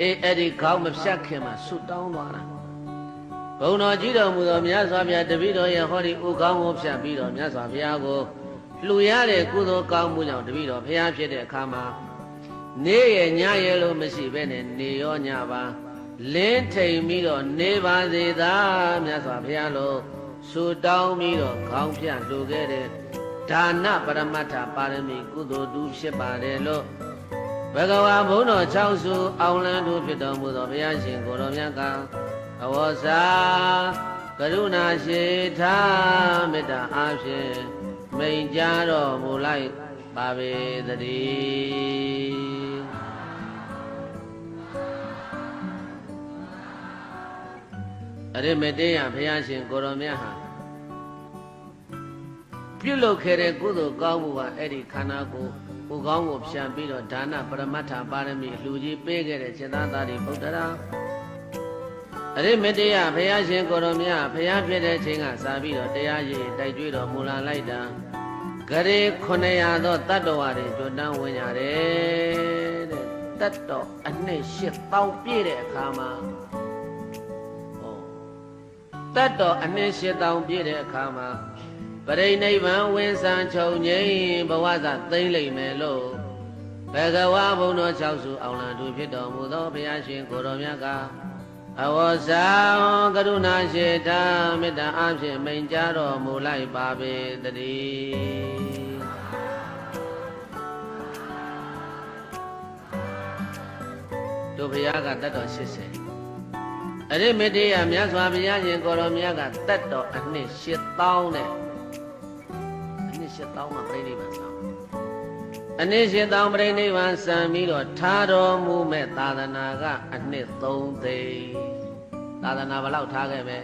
အေးအဲ့ဒီခေါင်းမဖြတ်ခင်မှာဆွတောင်းသွားတာဘုံတော်ကြီးတော်မူသောမြတ်စွာဘုရားတပည့်တော်ရဲ့ဟောဒီဥကောင်းကိုဖြတ်ပြီးတော့မြတ်စွာဘုရားကိုလှူရတဲ့ကုသိုလ်ကောင်းမှုကြောင့်တပည့်တော်ဘုရားဖြစ်တဲ့အခါမှာနေရညရလို့မရှိဘဲနဲ့နေရောညပါလင်းထိန်ပြီးတော့နေပါစေသာမြတ်စွာဘုရားလို့ဆူတောင်းပြီးတော့ခေါင်းဖြတ်လှူခဲ့တဲ့ဒါနပရမတ္ထပါရမီကုသိုလ်တူဖြစ်ပါတယ်လို့ ဘဂဝါဘုန်းတော်၆စုအောင်လန်းတို့ဖြစ်တော်မူသောဘုရားရှင်ကိုတော်မြတ်ကအဝေါစာကရုဏာရှိထားမေတ္တာအားဖြင့်မိန်ကြားတော်မူလိုက်ပါပေသတည်းအရိမတေယဘုရားရှင်ကိုတော်မြတ်ဟာပြုလုပ်ခဲ့တဲ့ကုသိုလ်ကောင်းမှုကအဲ့ဒီခန္ဓာကိုယ် ကိုကောင်းကိုဖြံပြီးတော့ဒါနပရမတ္ထပါရမီအလှကြီးပေးခဲ့တဲ့စေတသာရိပုတ္တရာအရိမတေယဘုရားရှင်ကိုရောမြတ်ဘုရားဖြစ်တဲ့ချိန်ကစာပြီးတော့တရားရည်တိုက်ကြွေးတော်မူလာလိုက်တာဂရေ900သောတတ္တဝါတွေကြွတန်းဝင်ကြတယ်တဲ့တတ်တော်အနှစ်8000ပြည့်တဲ့အခါမှာဟောတတ်တော်အနှစ်8000ပြည့်တဲ့အခါမှာ ပရိနိဗ္ဗာန်ဝင်ဆံချုပ်ငိမ့်ဘဝဇသိမ့်လိမ့်မယ်လို့ဘဂဝါဘုံတော်၆စုအောင်လံသူဖြစ်တော်မူသောဘုရားရှင်ကိုရောမြတ်ကအဝေါဇာကရုဏာရှိတာမေတ္တာအဖြင့်မိန်ကြားတော်မူလိုက်ပါပေတည်းတို့ဘုရားကတတ်တော်80အဲ့ဒီမေတ္တရမြတ်စွာဘုရားရှင်ကိုရောမြတ်ကတတ်တော်အနှစ်8000နဲ့ အနှစ်8000ပြိဋိဘံစံပြီးတော့ထားတော်မူမဲ့သာသနာကအနှစ်3သိန်းသာသနာဘယ်လောက်ထားခဲ့ပဲ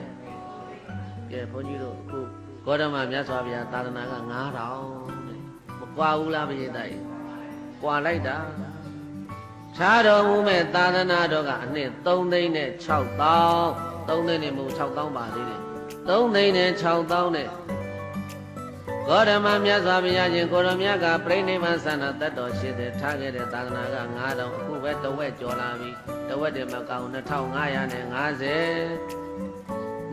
ကဲဘုန်းကြီးတို့အခုဂေါတမမြတ်စွာဘုရားသာသနာက9000တဲ့မကွာဘူးလားဘုရားတိုက်ကွာလိုက်တာခြားတော်မူမဲ့သာသနာတော်ကအနှစ်3သိန်းနဲ့6000 3သိန်းနဲ့မဟုတ်6000ပါသေးတယ်3သိန်းနဲ့6000နဲ့ ဂေါရမမြတ်စွာဘုရားရှင်ကိုရမြတ်ကပြိဋိဘံသန္တာတတ်တော်ရှိတဲ့ထားခဲ့တဲ့သာသနာက9000အခုပဲတဝက်ကျော်လာပြီတဝက်တည်းမကောင်း2550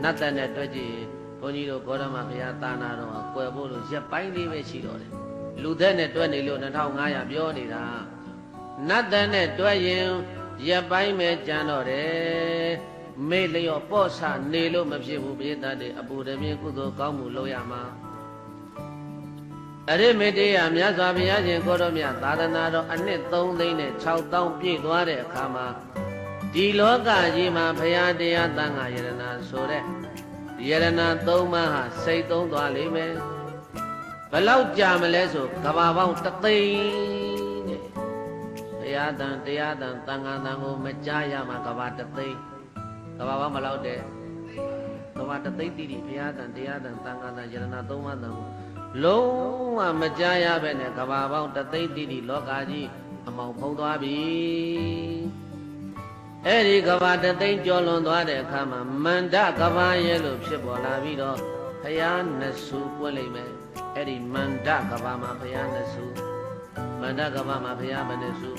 နတ်တန်နဲ့တွေ့ကြည့်ဘုန်းကြီးတို့ဂေါရမဘုရားသာနာတော်ကွယ်ဖို့လို့ရက်ပိုင်းလေးပဲရှိတော့တယ်လူသက်နဲ့တွေ့နေလို့2500ပြောနေတာနတ်တန်နဲ့တွဲရင်ရက်ပိုင်းပဲကြံတော့တယ်မေ့လျော့ပေါ့ဆနေလို့မဖြစ်ဘူးပိဋကတဲ့အပူတပြင်းကုသိုလ်ကောင်းမှုလုပ်ရမှာ အရိမေတ္တယမြတ်စွာဘုရားရှင်ကိုတော်မြတ်သာသနာတော်အနှစ်3သိန်းနဲ့6000ပြည့်သွားတဲ့အခါမှာဒီလောကကြီးမှာဘုရားတရားတန်ခါယရနာဆိုတဲ့ယရနာ3ပါးဟာစိတ်သုံးသွားလိမ့်မယ်ဘလောက်ကြာမလဲဆိုကဘာပေါင်းတသိန်းတဲ့တရားတန်တရားတန်တန်ခါတန်ကိုမကြားရမှာကဘာတသိန်းကဘာဘာမလောက်တဲ့ကဘာတသိန်းတိတိဘုရားတန်တရားတန်တန်ခါတန်ယရနာသုံးပါးတန်ကို လုံးဝမကြားရပဲနဲ့ကဘာပေါင်းတသိန်းတိတိလောကကြီးအမောင်ဖုံးသွားပြီအဲ့ဒီကဘာတသိန်းကျော်လွန်သွားတဲ့အခါမှာမန္တကဘာရဲ့လို့ဖြစ်ပေါ်လာပြီးတော့ဘုရားနဆူပွင့်လိမ့်မယ်အဲ့ဒီမန္တကဘာမှာဘုရားနဆူမန္တကဘာမှာဘုရားမနဆူ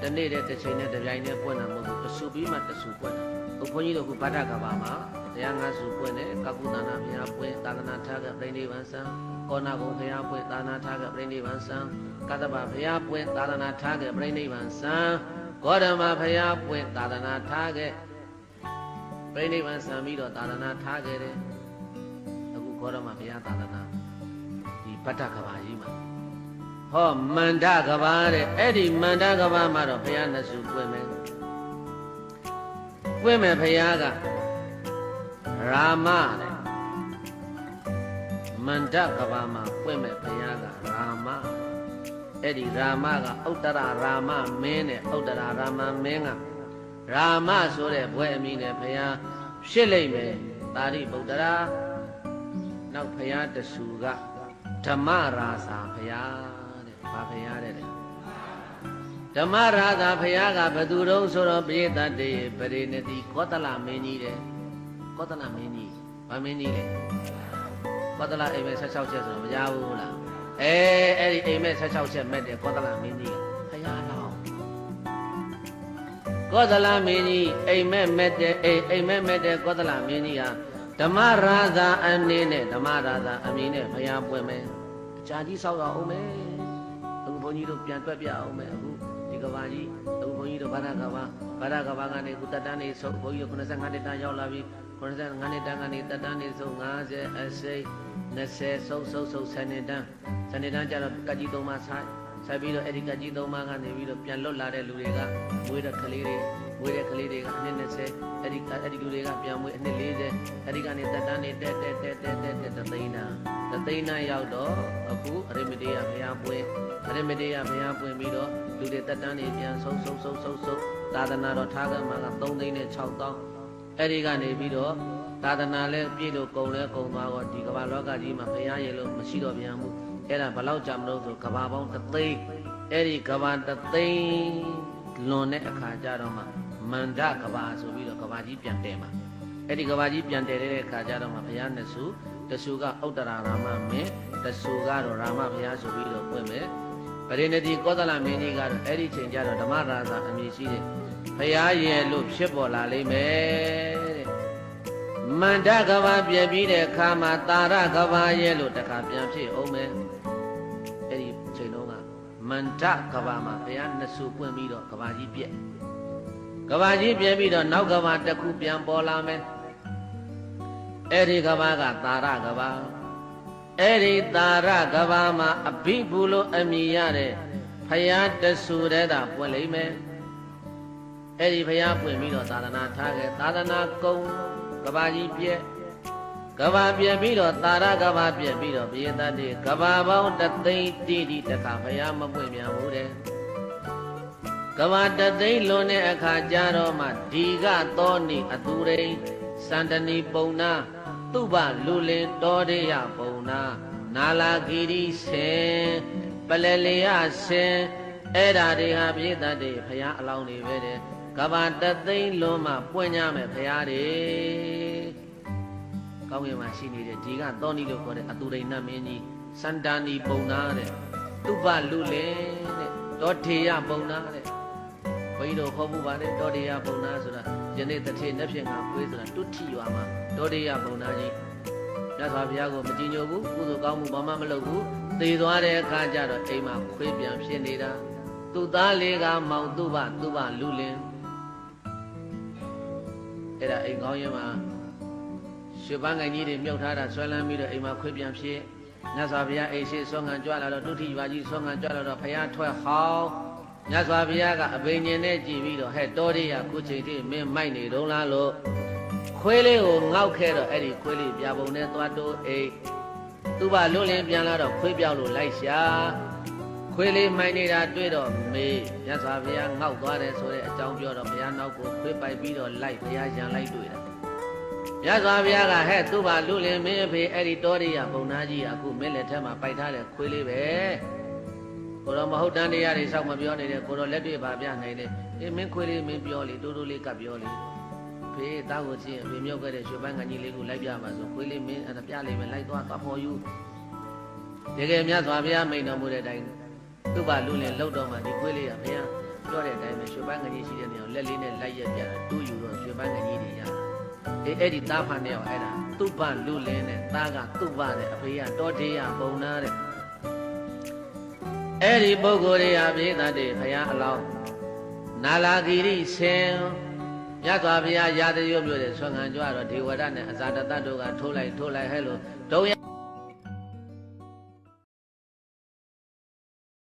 တနေ့တည်းတစ်ချိန်နဲ့တစ်ပြိုင်နဲ့ပွင့်တာမဟုတ်ဘူးတဆူပြီးမှတဆူပွင့်တာဟိုဘုန်းကြီးတို့ကဗဒ္ဒကဘာမှာတ ရားငါဆူပွင့်တယ်ကကုသနာဘုရားပွင့်သာသနာထားကပြိဋိဘံဆံကောနာကုံဘုရားပွင့်သာသနာထားကပြိဋိဘံဆံကတ္တဗဘုရားပွင့်သာသနာထားကပြိဋိဘံဆံဂေါရမဘုရားပွင့်သာသနာထားကပြိဋိဘံဆံပြီးတော့သာသနာထားခဲ့တယ်အခုဂေါရမဘုရားသာသနာဒီဗဒ္ဒကဘာကြီးမှာဟောမန္တကဘာတဲ့အဲ့ဒီမန္တကဘာမှာတော့ဘုရားနှစုပွင့်မယ်ပွင့်မယ်ဘုရားက ရာမတဲ့မန္တကဘာမှာပွင့်မယ်ဘုရားကရာမအဲ့ဒီရာမကဥတ္တရရာမမင်းနဲ့ဥတ္တရရာမမင်းကရာမဆိုတဲ့ဘွဲအမိနဲ့ဘုရားဖြစ်လိမ့်မယ်တာရိပုတ္တရာနောက်ဘုရားတဆူကဓမ္မရာသာဘုရားဘာဖရားတဲ့ဓမ္မရာသာဖရားကဘသူတုံးဆိုတော့ပိဋကတေပရိနတိကောတလမင်းကြီးတဲ့ ကောတလမင်းကြီးဗမင်းကြီးလေကောတလအိမ်မဲ16ချက်ဆိုတော့မရဘူးလားအဲအဲ့ဒီအိမ်မဲ16ချက်မဲ့တဲ့ကောတလမင်းကြီးဖရားလောင်းကကောသလမင်းကြီးအိမ်မက်မက်တဲ့အိမ်အိမ်မက်မက်တဲ့ကောသလမင်းကြီးဟာဓမ္မရာဇာအနေနဲ့ဓမ္မရာဇာအမည်နဲ့ဘုရားပွင့်မယ်အကြာကြီးဆောက်ရအောင်မယ်အခုဘုန်းကြီးတို့ပြန်တွက်ပြအောင်မယ်အခုဒီကဘာကြီးအခုဘုန်းကြီးတို့ဘာသာကဘာဘာသာကဘာကနေကုတတန်းနေဆုံးဘုန်းကြီးတို့95နှစ်တန်းရောက်လာပြီ 95နှစ်တန်းကနေတတန်းနေဆုံး50အစိတ်20ဆုံးဆုံးဆုံး10နှစ်တန်း10နှစ်တန်းကျတော့ကကြီးသုံးပါဆိုင်ဆက်ပြီးတော့အဲ့ဒီကကြီးသုံးပါးကနေပြီးတော့ပြန်လွတ်လာတဲ့လူတွေကမွေးတဲ့ကလေးတွေမွေးတဲ့ကလေးတွေကအနှစ်20အဲ့ဒီအဲ့ဒီလူတွေကပြန်မွေးအနှစ်40အဲ့ဒီကနေတက်တန်းနေတက်တက်တက်တက်တက်တက်တသိန်းနာတသိန်းနာရောက်တော့အခုအရိမတေယဘုရားပွင့်အရိမတေယဘုရားပွင့်ပြီးတော့လူတွေတက်တန်းနေပြန်ဆုံးဆုံးဆုံးဆုံးဆုံးသာသနာတော်ထားကမှာက3သိန်းနဲ့6တောင်း အဲ့ဒီကနေပြီးတော့သာသနာလဲပြည့်လို့ကုံလဲကုံသွားတော့ဒီကမ္ဘာလောကကြီးမှာဘုရားရေလို့မရှိတော့ပြန်ဘူးအဲ့ဒါဘယ်လောက်ကြာမလို့ဆိုကဘာပေါင်းတသိန်းအဲ့ဒီကဘာတသိန်းလွန်တဲ့အခါကျတော့မှမန္တကဘာဆိုပြီးတော့ကဘာကြီးပြန်တဲမှာအဲ့ဒီကဘာကြီးပြန်တဲတဲ့အခါကျတော့မှဘုရားနှစ်စုတဆူကဥတ္တရာရာမမင်းတဆူကတော့ရာမဘုရားဆိုပြီးတော့ပွင့်မယ်ပရိနတိကောသလမင်းကြီးကတော့အဲ့ဒီချိန်ကျတော့ဓမ္မရာဇာအမည်ရှိတဲ့ ဘုရားရဲ့လို့ဖြစ်ပေါ်လာလိမ့်မယ်တဲ့မန္တကဘာပြည့်ပြီးတဲ့အခါမှာတာရကဘာရဲ့လို့တခါပြန်ဖြစ်အောင်မယ်အဲ့ဒီချိန်လုံးကမန္တကဘာမှာဘုရားနှစ်စုပွင့်ပြီးတော့ကဘာကြီးပြည့်ကဘာကြီးပြည့်ပြီးတော့နောက်ကဘာတစ်ခုပြန်ပေါ်လာမယ်အဲ့ဒီကဘာကတာရကဘာအဲ့ဒီတာရကဘာမှာအဘိဘူလို့အမည်ရတဲ့ဖယားတဆူတဲ့တာပွင့်လိမ့်မယ် အဲ့ဒီဖယားပွင့်ပြီးတော့သာသနာထားခဲ့သာသနာကုံကဘာကြီးပြည့်ကဘာပြည့်ပြီးတော့တာရကဘာပြည့်ပြီးတော့ဘိယတတ်တဲ့ကဘာပေါင်းတသိန်းတိတိတခါဖယားမပွင့်ပြန်ဘူးတဲ့ကဘာတသိန်းလွန်တဲ့အခါကျတော့မှဒီကသောနေအသူရိန်စန္တနီပုံနာသူပလူလင်တော်ရရပုံနာနာလာဂီရီဆင်ပလလျာဆင်အဲ့ဓာတွေဟာပြည့်တတ်တဲ့ဖရာအလောင်းတွေပဲတဲ့ ကဘာတသိန်းလုံးမှပွင့်ကြမယ်ဖရာတွေကောင်းကင်မှာရှိနေတဲ့ဒီကသောနီလို့ခေါ်တဲ့အတူရိန်နတ်မင်းကြီးစန္ဒာနီပုံနာတဲ့သူပလူလင်တဲ့တော်ထေရပုံနာတဲ့ဘုန်းကြီးတို့ခေါ်မှုပါတယ်တော်ထေရပုံနာဆိုတာယနေ့တစ်ထေနှစ်ဖြင့်ကပွေးဆိုတာတုထိရွာမှာတော်ထေရပုံနာကြီးမြတ်စွာဘုရားကိုမကြည်ညိုဘူးကုသိုလ်ကောင်းမှုဘာမှမလုပ်ဘူးသေသွားတဲ့အခါကျတော့အိမ်မှာခွေးပြန်ဖြစ်နေတာသူ့သားလေးကမောင်သူ့ဘသူ့ဘလူလင် အဲ့ဒါအိမ်ကောင်းရင်မှာရွှေပန်းငယ်ကြီးတွေမြုပ်ထားတာဆွဲလန်းပြီးတော့အိမ်မှာခွေးပြန်ဖြစ်မြတ်စွာဘုရားအိမ်ရှိဆွမ်းငံကြွလာတော့တုထိရွာကြီးဆွမ်းငံကြွလာတော့ဘုရားထွက်ဟောင်းမြတ်စွာဘုရားကအဘိညာဉ်နဲ့ကြည်ပြီးတော့ဟဲ့တော်ရရခုချိန်ထိမင်းမိုက်နေတော့လားလို့ခွေးလေးကိုငေါက်ခဲ့တော့အဲ့ဒီခွေးလေးပြပုံနဲ့သွားတိုးအိတ်သူ့ဘာလွတ်လင်းပြန်လာတော့ခွေးပြောက်လို့လိုက်ရှာ ခွေးလေးမိုက်နေတာတွေ့တော့မေးမြတ်စွာဘုရားငေါက်သွားတယ်ဆိုတဲ့အကြောင်းပြောတော့ဘုရားနောက်ကိုခွေးပိုက်ပြီးတော့လိုက်ဘုရားရန်လိုက်တွေ့တာမြတ်စွာဘုရားကဟဲ့သူ့ဘာလွတ်လင်းမင်းအဖေအဲ့ဒီတော်ရရပုံနာကြီးအခုမင်းလက်ထက်မှာပိုက်ထားတဲ့ခွေးလေးပဲကိုတော့မဟုတ်တန်တရားတွေစောက်မပြောနေတယ်ကိုတော့လက်တွေ့ပါပြနိုင်တယ်အေးမင်းခွေးလေးမင်းပြောလေတိုးတိုးလေးကပ်ပြောလေဖေးသားကိုချင်းအဖေမြောက်ခဲ့တဲ့ရွှေပန်းကကြီးလေးကိုလိုက်ပြမှာဆိုခွေးလေးမင်းအဲ့ဒါပြလေးပဲလိုက်သွားသွားဖော်ယူတကယ်မြတ်စွာဘုရားမိန်တော်မူတဲ့အတိုင်း သူ့ဘာလူလင်လှုပ်တော့မှဒီခွေးလေးကဘုရားပြောတဲ့အတိုင်းပဲရွှေပန်းကကြီးရှိတဲ့နေရာလက်လေးနဲ့လိုက်ရက်ပြတာတူးယူတော့ရွှေပန်းကကြီးတွေရအေးအဲ့ဒီသားဖာနဲ့ရောအဲ့ဒါသူ့ဘာလူလင်နဲ့သားကသူ့ဘာနဲ့အဖေကတော်တေးရပုံနာတဲ့အဲ့ဒီပုဂ္ဂိုလ်တွေဟာပြေးတတ်တယ်ဘုရားအလောင်းနာလာဂီရိဆင်မြတ်စွာဘုရားရာဇရုပ်မျိုးတဲ့ဆွမ်းခံကြွတော့ဒေဝရနဲ့အဇာတတတို့ကထိုးလိုက်ထိုးလိုက်ဟဲ့လို့ဒုံရ